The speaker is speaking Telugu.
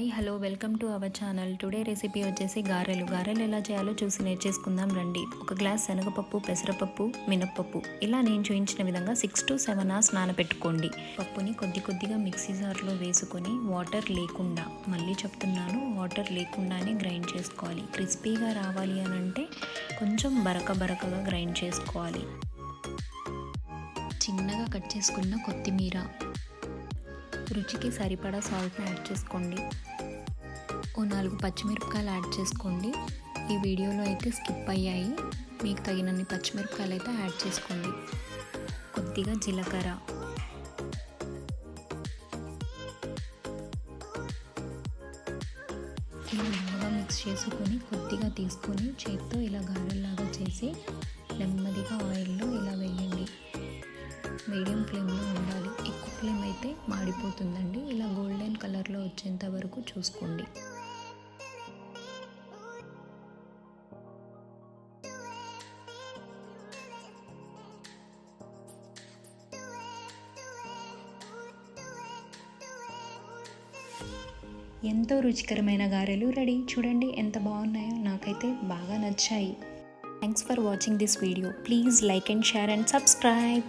Hi hello welcome to our channel today recipe వచ్చేసి గారెలు. గారెలు ఎలా చేయాలో చూసి నేర్చేసుకుందాం రండి. ఒక గ్లాస్ శనగపప్పు పెసరపప్పు మినప్పప్పు. ఇలా నేను చూపించిన విధంగా సిక్స్ టు సెవెన్ అవర్స్ నానబెట్టుకోండి. పప్పుని కొద్ది కొద్దిగా మిక్సీ జార్లో వేసుకొని వాటర్ లేకుండా మళ్ళీ చెప్తున్నాను వాటర్ లేకుండానే గ్రైండ్ చేసుకోవాలి. క్రిస్పీగా రావాలి అని అంటే కొంచెం బరక బరకగా గ్రైండ్ చేసుకోవాలి. చిన్నగా కట్ చేసుకున్న కొత్తిమీర. రుచికి సరిపడా సాల్ట్ని యాడ్ చేసుకోండి. ఓ నాలుగు పచ్చిమిరపకాయలు యాడ్ చేసుకోండి. ఈ వీడియోలో అయితే స్కిప్ అయ్యాయి. మీకు తగినన్ని పచ్చిమిరపకాయలు అయితే యాడ్ చేసుకోండి. కొద్దిగా జీలకర్ర. ఇలా బాగా మిక్స్ చేసుకొని కొద్దిగా తీసుకొని చేత్తో ఇలా గారెల్లాగా చేసి నెమ్మదిగా ఆయిల్లో ఇలా వేయండి. మీడియం ఫ్లేమ్లో ఉండాలి. ఎక్కువ ఫ్లేమ్ అయితే మాడిపోతుందండి. ఇలా గోల్డెన్ కలర్లో వచ్చేంత వరకు చూసుకోండి. ఎంతో రుచికరమైన గారెలు రెడీ. చూడండి ఎంత బాగున్నాయో. నాకైతే బాగా నచ్చాయి. Thanks for watching this video please like and share and subscribe